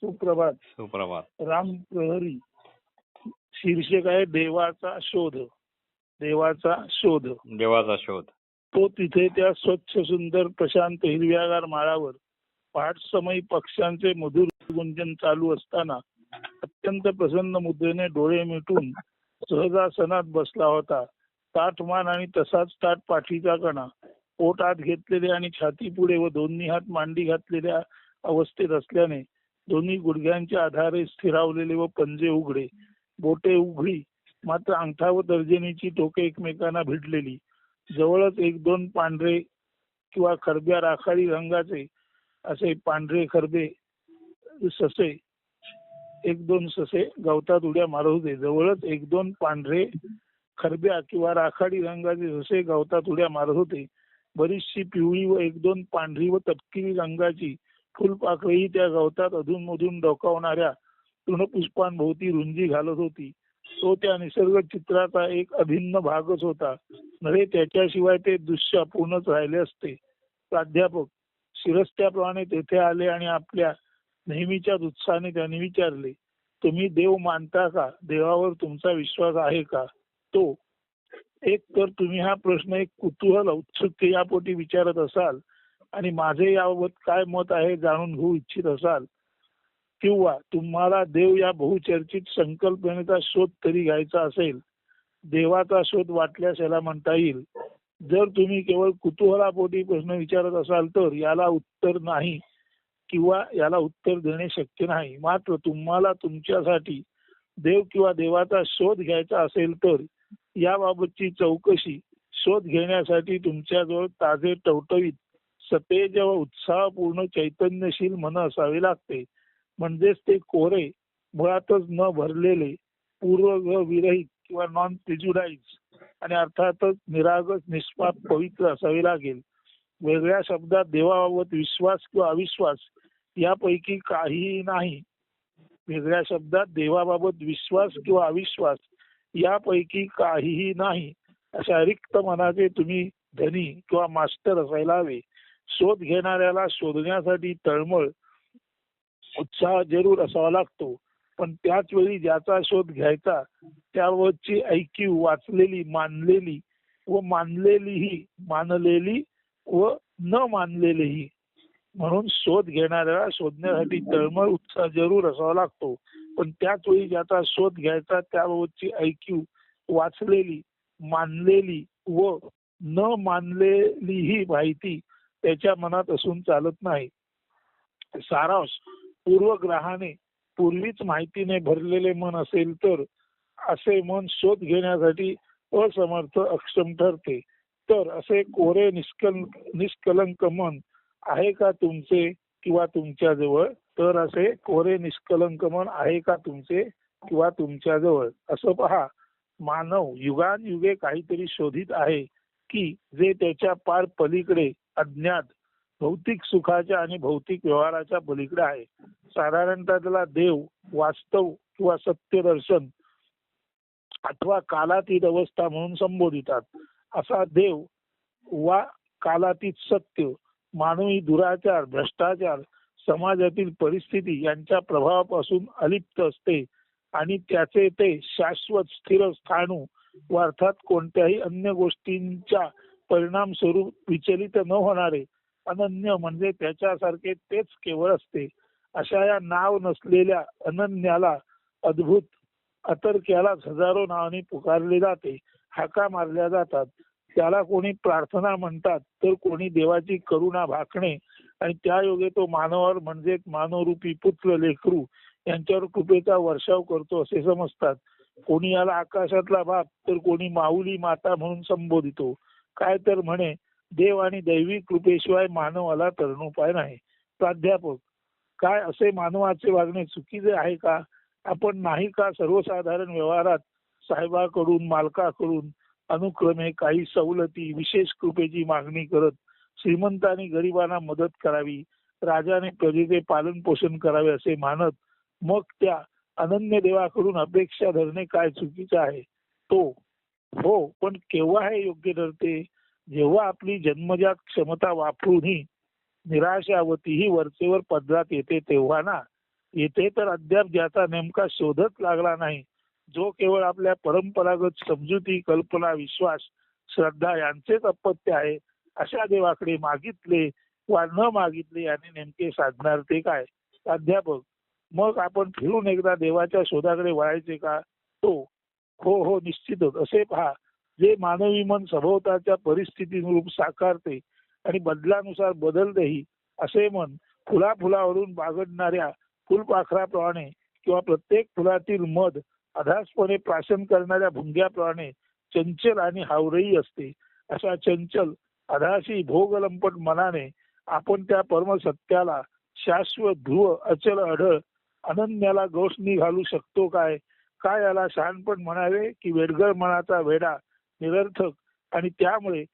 सुप्रभात. सुप्रभात. राम प्रहरी. शीर्षक आहे देवाचा शोध. देवाचा शोध. देवाचा शोध. तो तिथे त्या स्वच्छ सुंदर प्रशांत हिरव्यागार माळावर पहाट समय पक्ष्यांचे मधुर गुंजन चालू असताना अत्यंत प्रसन्न मुद्रेने डोळे मिटून सहजासनात बसला होता. ताठ मान आणि तसाच ताठ पाठीचा कणा पोट आत घेतलेले आणि छाती पुढे व दोन्ही हात मांडी घातलेल्या अवस्थेत असल्याने दोन्ही गुडघ्यांच्या आधारे स्थिरावलेले व पंजे उघडे बोटे उघडी मात्र अंगठा व तर्जनीची टोके एकमेकांना भिडलेली. जवळच एक दोन पांढरे किंवा खरब्या राखाडी रंगाचे असे पांढरे खरबे ससे एक दोन ससे गवतात उड्या मारत होते. जवळच एक दोन पांढरे खरब्या किंवा राखाडी रंगाचे ससे गवतात उड्या मारत होते. बरीचशी पिवळी व एक दोन पांढरी व तपकिरी रंगाची फुलपाखरेही त्या गवतात अधूनमधून डोकावणाऱ्या तृणपुष्पांभोवती रुंजी घालत होती. तो त्या निसर्ग चित्राचा एक अभिन्न भागच होता. नव्हे त्याच्याशिवाय ते दृश्य अपूर्णच राहिले असते. प्राध्यापक शिरस्त्याप्रमाणे तेथे आले आणि आपल्या नेहमीच्या उत्साहाने त्यांनी विचारले तुम्ही देव मानता का? देवावर तुमचा विश्वास आहे का? तो एक तर तुम्ही हा प्रश्न एक कुतूहल औत्सुक्य यापोटी विचारत असाल आणि माझे याबाबत काय मत आहे जाणून घेऊ इच्छित असाल. किंवा तुम्हाला देव या बहुचर्चित संकल्पनेचा शोध तरी घ्यायचा असेल. देवाचा शोध वाटल्यास याला म्हणता येईल. जर तुम्ही केवळ कुतूहलापोटी प्रश्न विचारत असाल तर याला उत्तर नाही किंवा याला उत्तर देणे शक्य नाही. मात्र तुम्हाला तुमच्यासाठी देव किंवा देवाचा शोध घ्यायचा असेल तर याबाबतची चौकशी शोध घेण्यासाठी तुमच्याजवळ ताजे टवटवीत सते जेव्हा उत्साहपूर्ण चैतन्यशील मन असावे लागते. म्हणजेच ते कोरे मुळातच न भरलेले पूर्व विरहित किंवा नॉन प्रिज्युडाईज आणि अर्थातच निरागस निष्पाप पवित्र असावे लागेल. वेगळ्या शब्दात देवाबाबत विश्वास किंवा अविश्वास यापैकी काहीही नाही. वेगळ्या शब्दात देवाबाबत विश्वास किंवा अविश्वास यापैकी काहीही नाही अशा रिक्त मनाचे तुम्ही धनी किंवा मास्टर असायला हवे. शोध घेणाऱ्याला शोधण्यासाठी तळमळ उत्साह जरूर असावा लागतो. पण त्याच वेळी ज्याचा शोध घ्यायचा त्यावरची ऐकीव वाचलेली मानलेली व मानलेलीही मानलेली व न मानलेलीही. म्हणून शोध घेणाऱ्याला शोधण्यासाठी तळमळ उत्साह जरूर असावा लागतो. पण त्याच वेळी ज्याचा शोध घ्यायचा त्याबाबतची ऐक्यू वाचलेली मानलेली व न मानलेलीही माहिती त्याच्या मनात असून चालत नाही. सारांश पूर्वग्रहाने पूर्वीच माहितीने भरलेले मन असेल तर असे मन शोध घेण्यासाठी असमर्थ अक्षम ठरते. तर असे कोरे निष्कल निष्कलंक मन आहे का तुमचे किंवा तुमच्या जवळ तर असे कोरे निष्कलंक मन आहे का तुमचे किंवा तुमच्या जवळ असं पहा. मानव युगान युगे काहीतरी शोधित आहे की जे त्याच्या पार पलीकडे अज्ञात भौतिक सुखाच्या आणि भौतिक व्यवहाराच्या पलीकडे आहे. साधारणतः त्याला देव वास्तव किंवा सत्य दर्शन अथवा कालातीत अवस्था म्हणून संबोधितात. असा देव वा कालातीत सत्य मानवी दुराचार भ्रष्टाचार समाजातील परिस्थिती यांच्या प्रभावापासून अलिप्त असते आणि त्याचे ते शाश्वत स्थिर स्थाणू व अर्थात कोणत्याही अन्य गोष्टींच्या परिणाम स्वरूप विचलित न होणारे अनन्य म्हणजे त्याच्यासारखे तेच केवळ असते. अशा या नाव नसलेल्या अनन्याला अद्भुत अतर्क्यालाच हजारो नावाने पुकारले जाते हाका मारल्या जातात. त्याला कोणी प्रार्थना म्हणतात तर कोणी देवाची करुणा भाकणे आणि त्या योगे तो मानवावर म्हणजे मानवरूपी पुत्र लेखरू यांच्यावर कृपेचा वर्षाव करतो असे समजतात. कोणी याला आकाशातला बाप तर कोणी माऊली माता म्हणून संबोधितो. काय तर म्हणे देव आणि दैवी कृपेशिवाय मानवाला तरणोपाय नाही. प्राध्यापक काय असे मानवाचे वागणे चुकीचे आहे का? आपण नाही का सर्वसाधारण व्यवहारात साहेबाकडून मालकाकडून अनुक्रमे काही सवलती विशेष कृपेची मागणी करत श्रीमंतांनी गरिबांना मदत करावी राजाने प्रजेचे पालन पोषण करावे असे मानत मग त्या अनन्य देवाकडून अपेक्षा धरणे काय चुकीचे आहे? तो हो पण केव्हा हे योग्य ठरते? जेव्हा आपली जन्मजात क्षमता वापरूनही निराशावती ही वरचेवर पदरात येते तेव्हा ना? येथे तर अद्याप ज्याचा नेमका शोधच लागला नाही जो केवळ आपल्या परंपरागत समजुती कल्पना विश्वास श्रद्धा यांचेच अपत्य आहे अशा देवाकडे मागितले वा न मागितले याने नेमके साधणार ते काय? प्राध्यापक मग आपण फिरून एकदा देवाच्या शोधाकडे वळायचे का? तो हो हो निश्चितच. असे पहा जे मानवी मन सभोवताच्या परिस्थितीनुरूप साकारते आणि बदलानुसार बदलतेही असे मन फुला फुलावरून बागडणाऱ्या फुलपाखराप्रमाणे किंवा प्रत्येक फुलातील मध अधासपणे प्राशन करणाऱ्या भुंग्याप्रमाणे चंचल आणि हावरही असते. अशा चंचल अधाशी भोगलंपट मनाने आपण त्या परमसत्याला शाश्वत ध्रुव अचल अढळ अनन्याला गोष्णी घालू शकतो काय? काय याला शहाणपण म्हणावे की वेडगळ मनाचा वेडा निरर्थक आणि त्यामुळे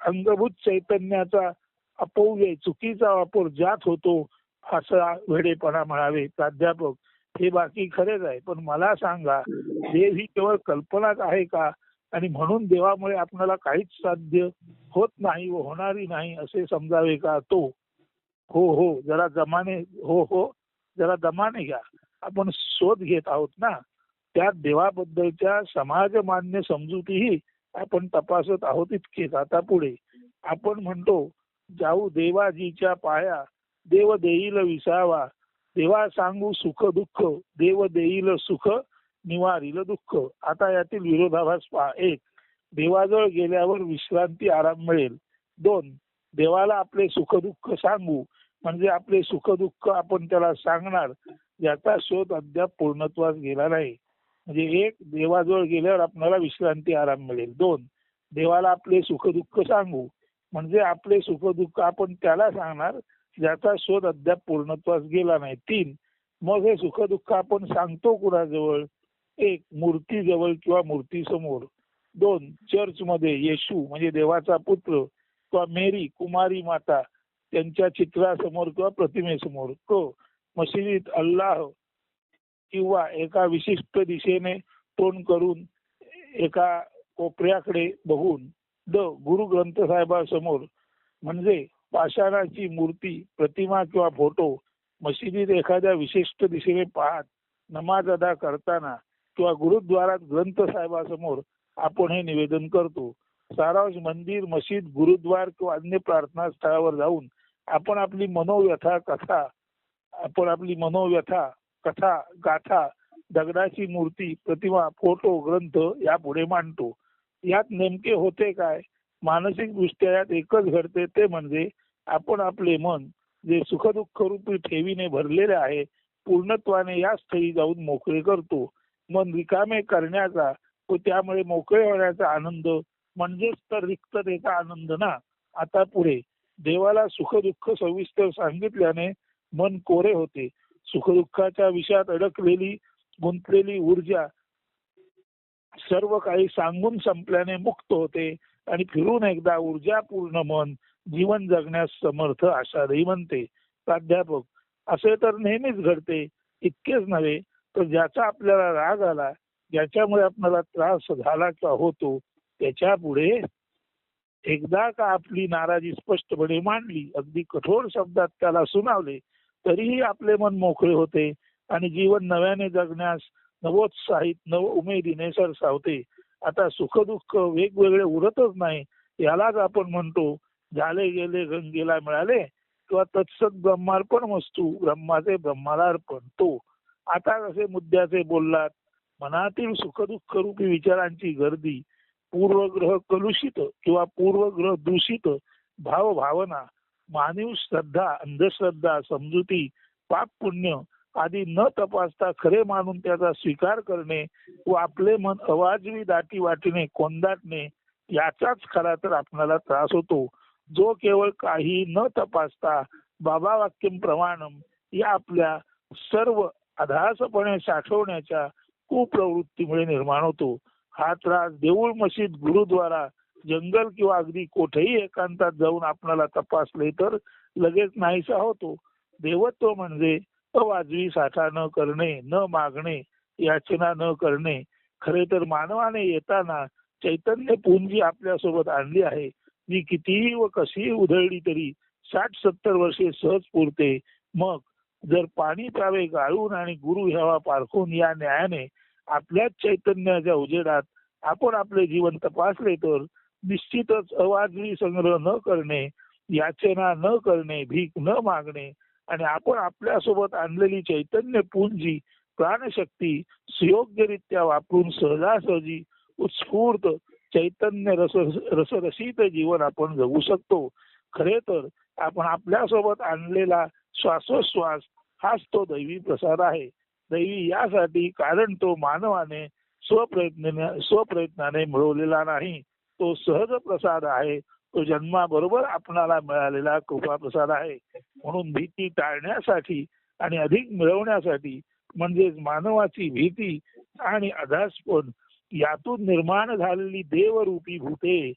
अंगभूत चैतन्याचा अपव्यय चुकीचा वापर ज्यात होतो असा वेडेपणा म्हणावे. प्राध्यापक हे बाकी खरेच आहे पण मला सांगा देव ही केवळ कल्पनाच आहे का? आणि म्हणून देवामुळे आपल्याला काहीच साध्य होत नाही व होणारी नाही असे समजावे का तो? हो हो जरा जमाने हो हो जरा दमाने घ्या. आपण शोध घेत आहोत ना? त्या देवाबद्दलच्या समाजमान्य समजुतीही आपण तपासत आहोत इतकेच. आता पुढे आपण म्हणतो जाऊ देवाजीच्या पाया देव देईल विसावा देवा सांगू सुख दुःख देव देईल सुख निवारील दुःख. आता यातील विरोधाभास पहा. एक देवाजवळ गेल्यावर विश्रांती आराम मिळेल. दोन देवाला आपले सुख दुःख सांगू म्हणजे आपले सुख दुःख आपण त्याला सांगणार याचा शोध अद्याप पूर्णत्वास गेला नाही. म्हणजे एक देवाजवळ गेल्यावर आपणाला विश्रांती आराम मिळेल. दोन देवाला आपले सुख दुःख सांगू. म्हणजे आपले सुख दुःख आपण त्याला सांगणार ज्याचा शोध अद्याप पूर्णत्वास गेला नाही. तीन मग हे सुख दुःख आपण सांगतो कुणाजवळ? एक मूर्ती जवळ किंवा मूर्ती समोर दोन चर्च मध्ये येशू म्हणजे देवाचा पुत्र किंवा मेरी कुमारी माता त्यांच्या चित्रासमोर किंवा प्रतिमेसमोर. क मशिदीत अल्लाह किंवा एका विशिष्ट दिशेने तोंड करून एका कोपऱ्याकडे बघून द गुरु ग्रंथ साहेबासमोर म्हणजे पाषाणाची मूर्ती प्रतिमा किंवा फोटो मशिदीत एखाद्या विशिष्ट दिशेने पाहत नमाज अदा करताना किंवा गुरुद्वारात ग्रंथ साहेबासमोर आपण हे निवेदन करतो. सारांश मंदिर मशीद गुरुद्वार किंवा अन्य प्रार्थना स्थळावर जाऊन आपण आपली मनोव्यथा कथा आपण आपली मनोव्यथा कथा गाथा दगडाची मूर्ती प्रतिमा फोटो ग्रंथ यापुढे मांडतो. यात नेमके होते काय? मानसिक दृष्ट्या यात एकच घडते ते म्हणजे आपण आपले मन जे सुखदुःख रूपी ठेवीने भरलेले आहे पूर्णत्वाने या स्थळी जाऊन मोकळे करतो. मन रिकामे करण्याचा व त्यामुळे मोकळे होण्याचा आनंद म्हणजेच तर रिक्ततेचा आनंद ना? आता पुढे देवाला सुखदुःख सविस्तर सांगितल्याने मन कोरे होते. सुखदुःखाच्या विषयात अडकलेली गुंतलेली ऊर्जा सर्व काही सांगून संपल्याने मुक्त होते आणि फिरून एकदा ऊर्जापूर्ण मन जीवन जगण्यास समर्थ आषाढही म्हणते प्राध्यापक असे तर नेहमीच घडते इतकेच नव्हे तर ज्याचा आपल्याला राग आला ज्याच्यामुळे आपल्याला त्रास झाला किंवा होतो त्याच्या पुढे एकदा का आपली नाराजी स्पष्टपणे मांडली अगदी कठोर शब्दात त्याला सुनावले तरीही आपले मन मोकळे होते आणि जीवन नव्याने जगण्यास नवोत्साहित नव उमेदीने सरसावते आता सुखदुःख वेगवेगळे उरतच नाही यालाच आपण म्हणतो झाले गेले गंगेला मिळाले किंवा तत्सत ब्रह्मार्पण वस्तू ब्रह्माचे ब्रह्माला अर्पण तो. आता कसे मुद्द्याचे बोललात? मनातील सुखदुःख रूपी विचारांची गर्दी पूर्वग्रह कलुषित किंवा पूर्वग्रह दूषित भावभावना मानव श्रद्धा अंधश्रद्धा समजुती पाप पुण्य आदी न तपासता खरे मानून त्याचा स्वीकार करणे व आपले मन अवाजवी दाटी वाटीने कोंदाटणे याचाच खरा तर आपणाला त्रास होतो. जो केवळ काही न तपासता बाबा वाक्यम प्रमाणम या आपल्या सर्व अधासपणे साठवण्याच्या कुप्रवृत्तीमुळे निर्माण होतो. हा त्रास देऊळ मशीद गुरुद्वारा जंगल किंवा अगदी कोठेही एकांतात जाऊन आपणाला तपासले तर लगेच नाहीसा होतो. देवत्व म्हणजे अवाजवी साठा न करणे न मागणे याचना न करणे. खरे तर मानवाने येताना चैतन्य पुंजी आपल्यासोबत आणली आहे. जी कितीही व कशीही उधळली तरी साठ सत्तर वर्षे सहज पुरते. मग जर पाणी प्यावे गाळून आणि गुरु ह्यावा पारखून या न्यायाने आपल्याच चैतन्याच्या उजेडात आपण आपले जीवन तपासले तर निश्चितच अवाजवी संग्रह न करणे याचना न करणे भीक न मागणे आणि आपण आपल्यासोबत आणलेली चैतन्य पुंजी प्राणशक्ती सुयोग्यरित्या वापरून सहजासहजी उत्स्फूर्त चैतन्य रस रसरसित जीवन आपण जगू शकतो. खरे तर आपण आपल्यासोबत आणलेला श्वासोश्वास हाच तो दैवी प्रसाद आहे. दैवी यासाठी कारण तो मानवाने स्वप्रयत्न स्वप्रयत्नाने मिळवलेला नाही. तो सहज प्रसाद आहे. तो जन्माबरोबर आपणाला मिळालेला कृपा प्रसाद आहे. म्हणून भीती टाळण्यासाठी आणि अधिक मिळवण्यासाठी म्हणजेच मानवाची भीती आणि अधासपण यातून निर्माण झालेली देवरूपी भूते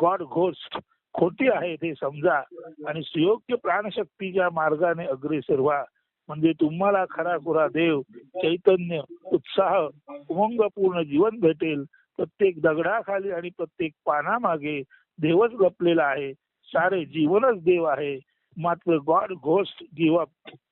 गॉड घोस्ट खोटी आहे ते समजा. आणि सुयोग्य प्राणशक्तीच्या मार्गाने अग्रेसर व्हा म्हणजे तुम्हाला खरा खुरा देव चैतन्य उत्साह उमंगपूर्ण जीवन भेटेल प्रत्येक दगडाखाली आणि प्रत्येक पानामागे देवच लपलेला आहे. सारे जीवनच देव आहे. मात्र गॉड घोस्ट गिव्ह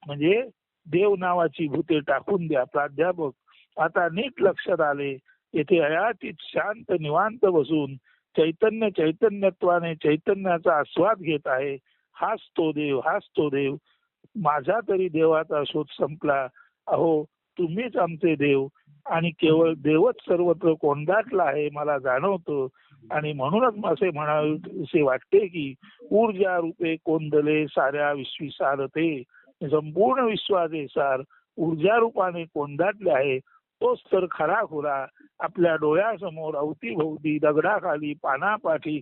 म्हणजे देव नावाची भूते टाकून द्या प्राध्यापक. आता नीट लक्षात आले. येथे अयाचित शांत निवांत बसून चैतन्य चैतन्यत्वाने चैतन्याचा आस्वाद घेत आहे. हाच तो देव हाच तो देव. माझा तरी देवाचा शोध संपला. अहो तुम्हीच आमचे देव. आणि केवळ देवच सर्वत्र कोंडाटला आहे मला जाणवतं. आणि म्हणूनच असे म्हणावे वाटते की ऊर्जा रूपे कोंदले साऱ्या विश्वी सारते संपूर्ण विश्वाचे सार ऊर्जा रूपाने कोंदाटले आहे. तोच तर खरा खुरा. आपल्या डोळ्यासमोर अवतीभोवती दगडाखाली पानापाठी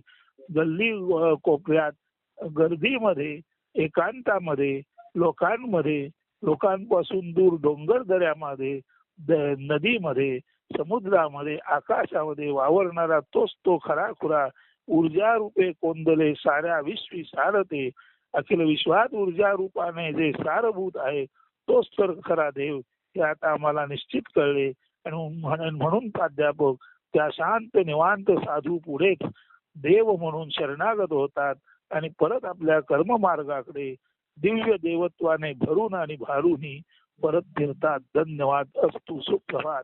गल्ली कोपऱ्यात गर्दीमध्ये एकांतामध्ये लोकांमध्ये लोकांपासून दूर डोंगर दऱ्यामध्ये नदीमध्ये समुद्रामध्ये आकाशामध्ये वावरणारा तोच तो खरा खुरा ऊर्जा रूपे कोंदले साऱ्या विश्वी सारते. अखिल विश्वात ऊर्जा रूपाने जे सारभूत आहे तोच तर खरा देव हे आता आम्हाला निश्चित कळले. आणि म्हणून म्हणून प्राध्यापक त्या शांत निवांत साधू पुढेच देव म्हणून शरणागत होतात आणि परत आपल्या कर्ममार्गाकडे दिव्य देवत्वाने भरून आणि भारूनही परत फिरतात धन्यवाद अस्तु सुप्रभात